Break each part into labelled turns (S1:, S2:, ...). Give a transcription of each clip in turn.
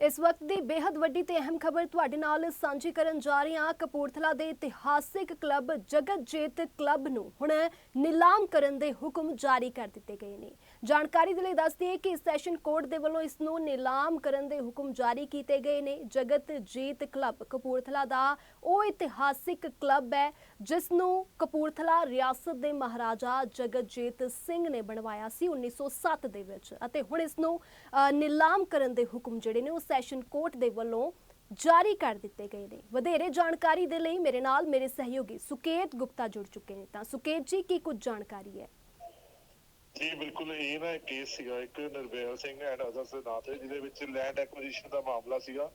S1: ਇਸ ਵਕਤ ਦੀ ਬੇहद ਵੱਡੀ ਤੇ ਅਹਿਮ ਖਬਰ ਤੁਹਾਡੇ ਨਾਲ ਸਾਂਝੀ ਕਰਨ ਜਾ ਰਹੇ ਹਾਂ। ਕਪੂਰਥਲਾ ਦੇ ਇਤਿਹਾਸਿਕ ਕਲੱਬ ਜਗਤ ਜੇਤ ਕਲੱਬ ਨੂੰ ਹੁਣ ਨਿਲਾਮ ਕਰਨ ਦੇ ਹੁਕਮ ਜਾਰੀ ਕਰ ਦਿੱਤੇ ਗਏ ਨੇ। ਜਾਣਕਾਰੀ ਦੇ ਲਈ ਦੱਸਦੀ ਹੈ ਕਿ ਸੈਸ਼ਨ ਕੋਰਟ ਦੇ ਵੱਲੋਂ ਇਸ ਨੂੰ ਨਿਲਾਮ ਕਰਨ ਦੇ ਹੁਕਮ ਜਾਰੀ ਕੀਤੇ ਗਏ ਨੇ। ਜਗਤ ਜਗਤਜੀਤ ਕਲੱਬ, ਕਪੂਰਥਲਾ ਦਾ ਉਹ ਇਤਿਹਾਸਿਕ ਕਲੱਬ ਹੈ, ਜਿਸ ਨੂੰ ਕਪੂਰਥਲਾ ਰਿਆਸਤ ਦੇ ਮਹਾਰਾਜਾ ਜਗਤਜੀਤ ਸਿੰਘ ਨੇ ਬਣਵਾਇਆ ਸੀ 1907 ਦੇ ਵਿੱਚ। ਅਤੇ ਹੁਣ ਇਸ ਨੂੰ ਨਿਲਾਮ ਕਰਨ ਦੇ ਹੁਕਮ ਜਿਹੜੇ ਨੇ ਉਹ ਸੈਸ਼ਨ ਕੋਰਟ ਦੇ ਵੱਲੋਂ ਜਾਰੀ ਕਰ ਦਿੱਤੇ ਗਏ ਨੇ। ਵਧੇਰੇ ਜਾਣਕਾਰੀ ਦੇ ਲਈ ਮੇਰੇ ਨਾਲ ਮੇਰੇ ਸਹਿਯੋਗੀ ਸੁਕੇਤ ਗੁਪਤਾ ਜੁੜ ਚੁੱਕੇ ਨੇ। ਤਾਂ ਸੁਕੇਤ ਜੀ, ਕੀ ਕੁਝ ਜਾਣਕਾਰੀ ਹੈ?
S2: ਜੀ ਬਿਲਕੁਲ ਇਹ ਨਾ ਕੇਸ ਸੀਗਾ ਇੱਕ ਨਿਰਵੈਲ ਸਿੰਘ ਐਂਡ ਅਦਰਸ ਦੇ ਨਾਂ ਤੇ ਜਿਹਦੇ ਵਿੱਚ ਲੈਂਡ ਐਕੁਜੀਸ਼ਨ ਦਾ ਮਾਮਲਾ ਸੀਗਾ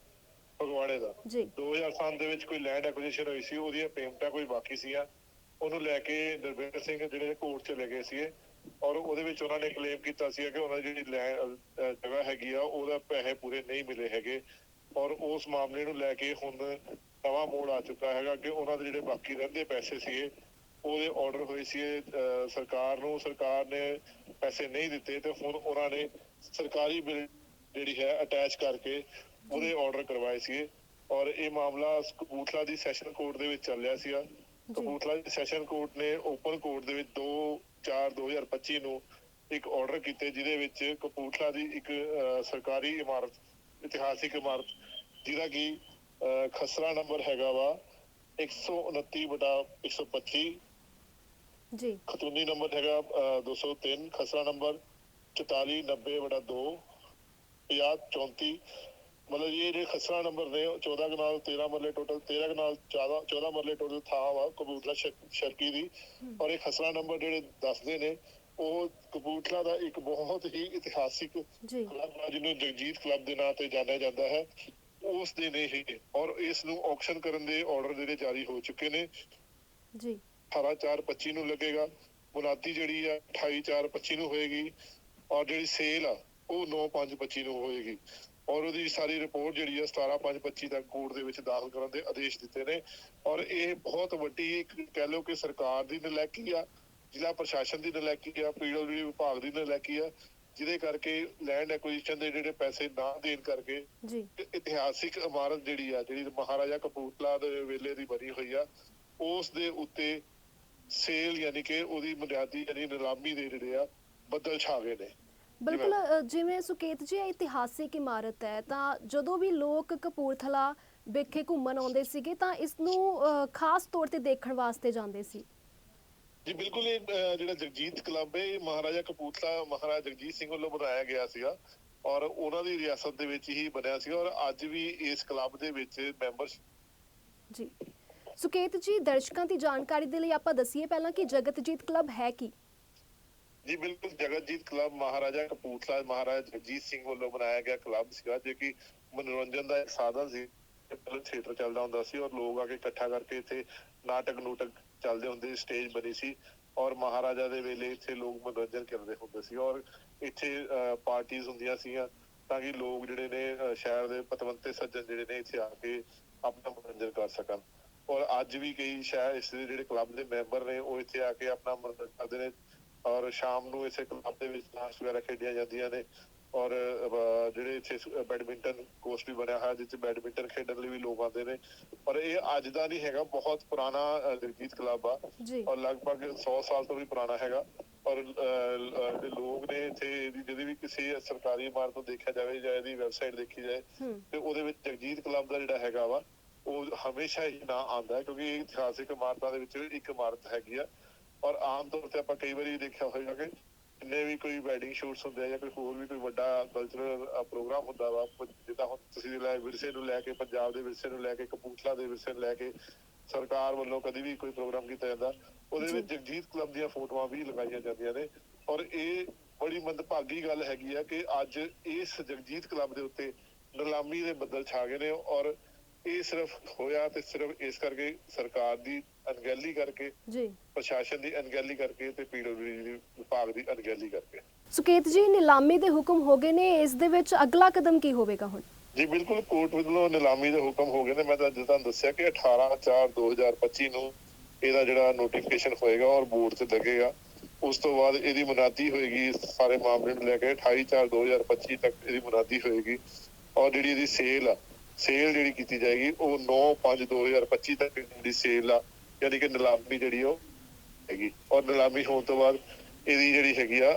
S2: ਫਗਵਾੜੇ ਦਾ।
S1: ਜੀ।
S2: 2007 ਦੇ ਵਿੱਚ ਕੋਈ ਲੈਂਡ ਐਕੁਜੀਸ਼ਨ ਹੋਈ ਸੀ ਉਹਦੀਆਂ ਪੇਮੈਂਟਾਂ ਕੋਈ ਬਾਕੀ ਸੀਆਂ ਉਹਨੂੰ ਲੈ ਕੇ ਨਿਰਵੈਲ ਸਿੰਘ ਜਿਹੜੇ ਕੋਰਟ ਚਲੇ ਗਏ ਸੀਗੇ ਔਰ ਉਹਦੇ ਵਿੱਚ ਉਹਨਾਂ ਨੇ ਕਲੇਮ ਕੀਤਾ ਸੀ ਕਿ ਉਹਨਾਂ ਦੀ ਜਿਹੜੀ ਜਗ੍ਹਾ ਹੈਗੀ ਆ ਉਹਦਾ ਪੈਸੇ ਪੂਰੇ ਨਹੀਂ ਮਿਲੇ ਹੈਗੇ। ਔਰ ਉਸ ਮਾਮਲੇ ਨੂੰ ਲੈ ਕੇ ਹੁਣ ਨਵਾਂ ਮੋੜ ਆ ਚੁੱਕਾ ਹੈਗਾ ਕਿ ਉਹਨਾਂ ਦੇ ਜਿਹੜੇ ਬਾਕੀ ਰਹਿੰਦੇ ਪੈਸੇ ਸੀਗੇ ਉਹਦੇ ਆਰਡਰ ਹੋਏ ਸੀ ਸਰਕਾਰ ਨੂੰ ਸਰਕਾਰ ਨੇ ਪੈਸੇ ਨਹੀਂ ਦਿੱਤੇ ਤੇ ਹੁਣ ਉਹਨਾਂ ਨੇ ਸਰਕਾਰੀ ਬਿੱਲ ਜਿਹੜੀ ਹੈ ਅਟੈਚ ਕਰਕੇ ਉਹਦੇ ਆਰਡਰ ਕਰਵਾਏ ਸੀ ਔਰ ਇਹ ਮਾਮਲਾ ਕਪੂਰਥਲਾ ਦੀ ਸੈਸ਼ਨ ਕੋਰਟ ਦੇ ਵਿੱਚ ਚੱਲਿਆ ਸੀਗਾ। ਕਪੂਰਥਲਾ ਦੀ ਸੈਸ਼ਨ ਕੋਰਟ ਨੇ ਓਪਨ ਕੋਰਟ ਦੇ ਵਿੱਚ 2 4 2025 ਨੂੰ ਇੱਕ ਆਰਡਰ ਕੀਤੇ ਜਿਹਦੇ ਵਿੱਚ ਕਪੂਰਥਲਾ ਦੀ ਇੱਕ ਸਰਕਾਰੀ ਇਮਾਰਤ ਇਤਿਹਾਸਿਕ ਇਮਾਰਤ ਜਿਹਦਾ ਕਿ ਖਸਰਾ ਨੰਬਰ ਹੈਗਾ ਵਾ 129 ਬਟਾ 125
S1: ਜੀ।
S2: ਖਤੂਨੀ ਨੰਬਰ ਹੈਗਾ ਅਹ, 203 ਖਸਰਾ ਨੰਬਰ 4490 ਬਟਾ 2 50 34 ਮਤਲਬ ਇਹ ਜਿਹੜੇ ਖਸਰਾ ਨੰਬਰ ਨੇ ਉਹ 14 ਕਨਾਲ 13 ਮਰਲੇ ਟੋਟਲ 13 ਕਨਾਲ 14 14 ਮਰਲੇ ਟੋਟਲ ਥਾਂ ਵਾ ਕਬੂਤਰਾ ਸ਼ਰਕੀ ਦੀ। ਔਰ ਇਹ ਖਸਰਾ ਨੰਬਰ ਜਿਹੜੇ ਦੱਸਦੇ ਨੇ ਉਹ ਕਬੂਤਰਾ ਦਾ ਇੱਕ ਬਹੁਤ ਹੀ ਇਤਿਹਾਸਿਕ ਕਲੱਬ ਆ ਜਿਹਨੂੰ ਜਗਜੀਤ ਕਲੱਬ ਦੇ ਨਾਂ ਤੇ ਜਾਣਿਆ ਜਾਂਦਾ ਹੈ। ਉਸ ਦੇ ਨੇ ਇਹ ਔਰ ਇਸ ਨੂੰ ਆਕਸ਼ਨ ਕਰਨ ਦੇ ਆਰਡਰ ਜਿਹੜੇ ਜਾਰੀ ਹੋ ਚੁੱਕੇ ਨੇ।
S1: ਜੀ।
S2: 18425 ਨੂੰ ਲੱਗੇਗਾ ਮੁਨਾਦੀ ਜਿਹੜੀ ਆ 28425 ਨੂੰ ਹੋਏਗੀ ਔਰ ਜਿਹੜੀ ਸੇਲ ਆ ਉਹ 9525 ਨੂੰ ਹੋਏਗੀ ਔਰ ਉਹਦੀ ਸਾਰੀ ਰਿਪੋਰਟ ਜਿਹੜੀ ਆ 17525 ਤੱਕ ਕੋਰਟ ਦੇ ਵਿੱਚ ਦਾਖਲ ਕਰਨ ਦੇ ਆਦੇਸ਼ ਦਿੱਤੇ ਨੇ ਔਰ ਇਹ ਬਹੁਤ ਵੱਡੀ ਇੱਕ ਕਹਿ ਲਓ ਕਿ ਸਰਕਾਰ ਦੀ ਨਲਾਇਕੀ ਆ ਜ਼ਿਲ੍ਹਾ ਪ੍ਰਸ਼ਾਸਨ ਦੀ ਨਲਾਇਕੀ ਆ ਪੀਡਬਲਯੂ ਵਿਭਾਗ ਦੀ ਨਲਾਇਕੀ ਆ ਜਿਹਦੇ ਕਰਕੇ ਲੈਂਡ ਐਕੁਜੀਸ਼ਨ ਦੇ ਜਿਹੜੇ ਪੈਸੇ ਨਾ ਦੇਣ ਕਰਕੇ
S1: ਜੀ।
S2: ਇਤਿਹਾਸਿਕ ਇਮਾਰਤ ਜਿਹੜੀ ਆ ਜਿਹੜੀ ਮਹਾਰਾਜਾ ਕਪੂਰਥਲਾ ਦੇ ਵੇਲੇ ਦੀ ਬਣੀ ਹੋਈ ਆ ਉਸ ਦੇ ਉੱਤੇ ਸੇਲ ਯਾਨੀ ਕਿ ਉਹਦੀ ਬੁਨਿਆਦੀ ਯਾਨੀ ਨਿਲਾਮੀ ਦੇ ਜਿਹੜੇ ਆ ਬੱਦਲ ਛਾ ਗਏ ਨੇ।
S1: ਬਿਲਕੁਲ ਅ, ਜਿਵੇਂ ਸੁਕੇਤ ਜੀ ਇਹ ਇਤਿਹਾਸਿਕ ਇਮਾਰਤ ਹੈ ਤਾਂ ਜਦੋਂ ਵੀ ਲੋਕ ਕਪੂਰਥਲਾ ਵਿਖੇ ਘੁੰਮਣ ਆਉਂਦੇ ਸੀਗੇ ਤਾਂ ਇਸ ਨੂੰ ਅ, ਖਾਸ ਤੌਰ ਤੇ ਦੇਖਣ ਵਾਸਤੇ ਜਾਂਦੇ ਸੀ।
S2: ਜੀ ਬਿਲਕੁਲ ਇਹ ਅਹ, ਜਿਹੜਾ ਜਗਜੀਤ ਕਲੱਬ ਹੈ ਇਹ ਮਹਾਰਾਜਾ ਕਪੂਰਥਲਾ ਮਹਾਰਾਜਾ ਜਗਜੀਤ ਸਿੰਘ ਵੱਲੋਂ ਬਣਾਇਆ ਗਿਆ ਸੀਗਾ ਔਰ ਉਹਨਾਂ ਦੀ ਰਿਆਸਤ ਦੇ ਵਿੱਚ ਹੀ ਬਣਿਆ ਸੀਗਾ ਔਰ ਅੱਜ ਵੀ ਇਸ ਕਲੱਬ ਦੇ ਵਿੱਚ ਮੈਂਬਰ
S1: ਜੀ। ਸੁਕੇਤ ਜੀ, ਦਰਸ਼ਕਾਂ ਦੀ ਜਾਣਕਾਰੀ ਦੇ ਲਈ ਆਪਾਂ ਦਸੀਏ ਪਹਿਲਾਂ ਕਿ ਜਗਤਜੀਤ ਕਲੱਬ ਹੈ ਕੀ?
S2: ਜੀ, ਬਿਲਕੁਲ ਜਗਤਜੀਤ ਕਲੱਬ ਮਹਾਰਾਜਾ ਕਪੂਰਥਲਾ, ਮਹਾਰਾਜਾ ਜਗਜੀਤ ਸਿੰਘ ਵੱਲੋਂ ਬਣਾਇਆ ਗਿਆ ਕਲੱਬ ਸੀਗਾ, ਜੋ ਕਿ ਮਨੋਰੰਜਨ ਦਾ ਇੱਕ ਸਾਧਨ ਸੀ। ਪਹਿਲਾਂ ਥੀਏਟਰ ਚੱਲਦਾ ਹੁੰਦਾ ਸੀ ਔਰ ਲੋਕ ਆ ਕੇ ਇਕੱਠਾ ਕਰਕੇ ਇੱਥੇ ਨਾਟਕ ਨੂਟਕ ਚੱਲਦੇ ਹੁੰਦੇ ਸਟੇਜ ਬਣੀ ਸੀ ਔਰ ਮਹਾਰਾਜਾ ਦੇ ਵੇਲੇ ਇੱਥੇ ਲੋਕ ਮਨੋਰੰਜਨ ਕਰਦੇ ਹੁੰਦੇ ਸੀ ਔਰ ਇੱਥੇ ਪਾਰਟੀਆਂ ਹੁੰਦੀਆਂ ਸੀਗੀਆਂ ਤਾਂ ਕਿ ਲੋਕ ਜਿਹੜੇ ਨੇ ਸ਼ਹਿਰ ਦੇ ਪਤਵੰਤੇ ਸੱਜਣ ਜਿਹੜੇ ਨੇ ਇੱਥੇ ਆ ਕੇ ਆਪਣਾ ਮਨੋਰੰਜਨ ਕਰ ਸਕਣ। ਔਰ ਅੱਜ ਵੀ ਕਈ ਸ਼ਹਿਰ ਇਸ ਦੇ ਜਿਹੜੇ ਕਲੱਬ ਦੇ ਮੈਂਬਰ ਨੇ ਉਹ ਇੱਥੇ ਆ ਕੇ ਆਪਣਾ ਮਨੋਰੰਜਨ ਕਰਦੇ ਨੇ ਔਰ ਸ਼ਾਮ ਨੂੰ ਇਸੇ ਕਲੱਬ ਦੇ ਵਿੱਚ ਡਾਂਸ ਵਗੈਰਾ ਖੇਡੀਆਂ ਜਾਂਦੀਆਂ ਨੇ ਔਰ ਜਿਹੜੇ ਇੱਥੇ ਬੈਡਮਿੰਟਨ ਕੋਰਸ ਵੀ ਬਣਿਆ ਹੋਇਆ ਜਿੱਥੇ ਬੈਡਮਿੰਟਨ ਖੇਡਣ ਲਈ ਵੀ ਲੋਕ ਆਉਂਦੇ ਨੇ ਪਰ ਇਹ ਅੱਜ ਦਾ ਨਹੀਂ ਹੈਗਾ ਬਹੁਤ ਪੁਰਾਣਾ ਜਗਜੀਤ ਕਲੱਬ ਆ ਔਰ ਲਗਭਗ 100 ਸਾਲ ਤੋਂ ਵੀ ਪੁਰਾਣਾ ਹੈਗਾ ਔਰ ਜਿਹੜੇ ਲੋਕ ਨੇ ਇੱਥੇ ਇਹਦੀ ਜਦੋਂ ਵੀ ਕਿਸੇ ਸਰਕਾਰੀ ਇਮਾਰਤ ਦੇਖਿਆ ਜਾਵੇ ਜਾਂ ਇਹਦੀ ਵੈਬਸਾਈਟ ਦੇਖੀ ਜਾਏ ਤੇ ਉਹਦੇ ਵਿੱਚ ਜਗਜੀਤ ਕਲੱਬ ਦਾ ਜਿਹੜਾ ਹੈਗਾ ਵਾ ਉਹ ਹਮੇਸ਼ਾ ਹੀ ਨਾਂ ਆਉਂਦਾ ਕਿਉਂਕਿ ਇਤਿਹਾਸਿਕ ਇਮਾਰਤਾਂ ਦੇ ਵਿੱਚ ਇੱਕ ਇਮਾਰਤ ਹੈਗੀ ਆ। ਔਰ ਆਮ ਤੌਰ ਤੇ ਆਪਾਂ ਕਈ ਵਾਰੀ ਦੇਖਿਆ ਹੋਵੇਗਾ ਕਿ ਜਿੰਨੇ ਵੀ ਕੋਈ ਵੈਡਿੰਗ ਸ਼ੂਟਸ ਹੁੰਦੇ ਆ ਜਾਂ ਕੋਈ ਹੋਰ ਵੀ ਕੋਈ ਵੱਡਾ ਕਲਚਰਲ ਪ੍ਰੋਗਰਾਮ ਹੁੰਦਾ ਵਾ ਜਿੱਦਾਂ ਹੁਣ ਤੁਸੀਂ ਲੈ ਵਿਰਸੇ ਨੂੰ ਲੈ ਕੇ ਪੰਜਾਬ ਦੇ ਵਿਰਸੇ ਨੂੰ ਲੈ ਕੇ ਕਪੂਰਥਲਾ ਦੇ ਵਿਰਸੇ ਨੂੰ ਲੈ ਕੇ ਸਰਕਾਰ ਵੱਲੋਂ ਕਦੀ ਵੀ ਕੋਈ ਪ੍ਰੋਗਰਾਮ ਕੀਤਾ ਜਾਂਦਾ। ਉਹਦੇ ਵਿੱਚ ਜਗਜੀਤ ਕਲੱਬ ਦੀਆਂ ਫੋਟੋਆਂ ਵੀ ਲਗਾਈਆਂ ਜਾਂਦੀਆਂ ਨੇ। ਔਰ ਇਹ ਬੜੀ ਮੰਦਭਾਗੀ ਗੱਲ ਹੈਗੀ ਆ ਕਿ ਅੱਜ ਇਸ ਜਗਜੀਤ ਕਲੱਬ ਦੇ ਉੱਤੇ ਨਿਲਾਮੀ ਦੇ ਬੱਦਲ ਛਾ ਗਏ ਨੇ। ਔਰ ਇਹ ਸਿਰਫ ਹੋਇਆ ਤੇ ਸਿਰਫ ਇਸ ਕਰਕੇ ਸਰਕਾਰ ਦੀ ਅਣਗਹਿਲੀ ਕਰਕੇ
S1: ਜੀ।
S2: ਪ੍ਰਸ਼ਾਸਨ ਦੀ ਅਣਗਹਿਲੀ ਕਰਕੇ ਤੇ ਪੀਡਬਲਯੂ ਵਿਭਾਗ ਦੀ ਅਣਗਹਿਲੀ ਕਰਕੇ।
S1: ਸੁਕੇਤ ਜੀ ਨਿਲਾਮੀ ਦੇ ਹੁਕਮ ਹੋ ਗਏ ਨੇ ਇਸ ਦੇ ਵਿੱਚ ਅਗਲਾ ਕਦਮ ਕੀ ਹੋਵੇਗਾ ਹੁਣ?
S2: ਜੀ ਬਿਲਕੁਲ ਕੋਰਟ ਵੱਲੋਂ ਨਿਲਾਮੀ ਦੇ ਹੁਕਮ ਹੋ ਗਏ ਨੇ। ਮੈਂ ਤਾਂ ਤੁਹਾਨੂੰ ਦੱਸਿਆ ਕਿ 18 4 2025 ਨੂੰ ਇਹਦਾ ਜਿਹੜਾ ਨੋਟੀਫਿਕੇਸ਼ਨ ਹੋਏਗਾ ਔਰ ਬੋਰਡ ਤੇ ਲੱਗੇਗਾ। ਉਸ ਤੋਂ ਬਾਅਦ ਇਹਦੀ ਮੁਨਾਦੀ ਹੋਏਗੀ ਸਾਰੇ ਮਾਮਲੇ ਨੂੰ ਲੈ ਕੇ 28 4 2025 ਤੱਕ ਇਹਦੀ ਮੁਨਾਦੀ ਹੋਏਗੀ। ਔਰ ਜਿਹੜੀ ਇਹਦੀ ਸੇਲ ਆ ਸੇਲ ਜਿਹੜੀ ਕੀਤੀ ਜਾਏਗੀ ਉਹ 9/5/2025 ਤੱਕ ਦੀ ਸੇਲ ਆ ਯਾਨੀ ਕਿ ਨਿਲਾਮੀ ਜਿਹੜੀ ਉਹ ਹੈਗੀ। ਔਰ ਨਿਲਾਮੀ ਹੋਣ ਤੋਂ ਬਾਅਦ ਇਹਦੀ ਜਿਹੜੀ ਹੈਗੀ ਆ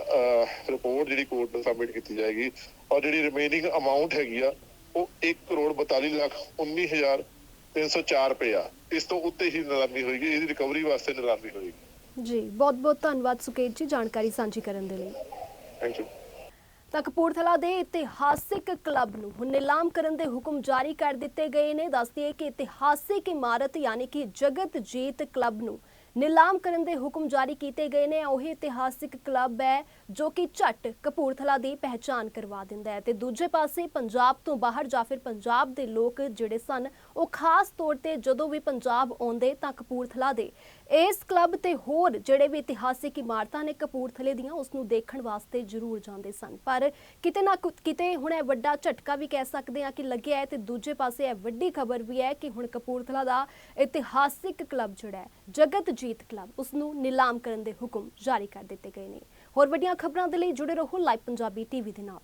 S2: ਰਿਪੋਰਟ ਜਿਹੜੀ ਕੋਰਟ ਨੂੰ ਸਬਮਿਟ ਕੀਤੀ ਜਾਏਗੀ। ਔਰ ਜਿਹੜੀ ਰਿਮੇਨਿੰਗ ਅਮਾਉਂਟ ਹੈਗੀ ਆ ਉਹ 1 ਕਰੋੜ 42 ਲੱਖ 19304 ਰੁਪਏ ਆ। ਇਸ ਤੋਂ ਉੱਤੇ ਹੀ ਨਿਲਾਮੀ ਹੋਏਗੀ ਇਹਦੀ ਰਿਕਵਰੀ ਵਾਸਤੇ ਨਿਲਾਮੀ ਹੋਏਗੀ।
S1: ਜੀ ਬਹੁਤ ਬਹੁਤ ਧੰਨਵਾਦ ਸੁਕੇਤ ਜੀ ਜਾਣਕਾਰੀ ਸਾਂਝੀ ਕਰਨ ਦੇ ਲਈ।
S2: ਥੈਂਕ ਯੂ
S1: ਤਾਂ ਕਪੂਰਥਲਾ ਦੇ ਇਤਿਹਾਸਿਕ ਕਲੱਬ ਨੂੰ ਹੁਣ ਨਿਲਾਮ ਕਰਨ ਦੇ ਹੁਕਮ ਜਾਰੀ ਕਰ ਦਿੱਤੇ ਗਏ ਨੇ। ਦੱਸਦੀ ਹੈ ਕਿ ਇਤਿਹਾਸਿਕ ਇਮਾਰਤ ਯਾਨੀ ਕਿ ਜਗਤ ਜੀਤ ਕਲੱਬ ਨੂੰ ਨਿਲਾਮ ਕਰਨ ਦੇ ਹੁਕਮ ਜਾਰੀ ਕੀਤੇ ਗਏ ਨੇ। ਉਹ ਇਤਿਹਾਸਿਕ ਕਲੱਬ ਹੈ ਜੋ ਕਿ ਝੱਟ ਕਪੂਰਥਲਾ ਦੀ ਪਹਿਚਾਨ ਕਰਵਾ ਦਿੰਦਾ ਹੈ ਤੇ ਦੂਜੇ ਪਾਸੇ ਪੰਜਾਬ ਤੋਂ ਬਾਹਰ ਜਾਂ ਫਿਰ ਪੰਜਾਬ ਦੇ ਲੋਕ ਜਿਹੜੇ ਸਨ, ਉਹ ਖਾਸ ਤੌਰ ਤੇ ਜਦੋਂ ਵੀ ਪੰਜਾਬ ਆਉਂਦੇ ਤਾਂ ਕਪੂਰਥਲਾ ਦੇ ਇਸ ਕਲੱਬ ਤੇ ਹੋਰ ਜਿਹੜੇ ਵੀ ਇਤਿਹਾਸਿਕ ਇਮਾਰਤਾਂ ਨੇ ਕਪੂਰਥਲੇ ਦੀਆਂ, ਉਸ ਨੂੰ ਦੇਖਣ ਵਾਸਤੇ ਜ਼ਰੂਰ ਜਾਂਦੇ ਸਨ। ਪਰ ਕਿਤੇ ਨਾ ਕੁ- ਕਿਤੇ ਹੁਣ ਇਹ ਵੱਡਾ ਝਟਕਾ ਵੀ ਕਹਿ ਸਕਦੇ ਹਾਂ ਕਿ ਲੱਗਿਆ ਹੈ ਤੇ ਦੂਜੇ ਪਾਸੇ ਇਹ ਵੱਡੀ ਖਬਰ ਵੀ ਹੈ ਕਿ ਹੁਣ ਕਪੂਰਥਲਾ ਦਾ ਇਤਿਹਾਸਿਕ ਕਲੱਬ ਜਿਹੜਾ ਹੈ, ਜਗਤਜੀਤ ਕਲੱਬ, ਉਸ ਨੂੰ ਨਿਲਾਮ ਕਰਨ ਦੇ ਹੁਕਮ ਜਾਰੀ ਕਰ ਦਿੱਤੇ ਗਏ ਨੇ। ਹੋਰ ਵੱਡੀਆਂ ਖਬਰਾਂ ਦੇ ਲਈ ਜੁੜੇ ਰਹੋ ਲਾਈਵ ਪੰਜਾਬੀ ਟੀਵੀ ਦੇ ਨਾਲ।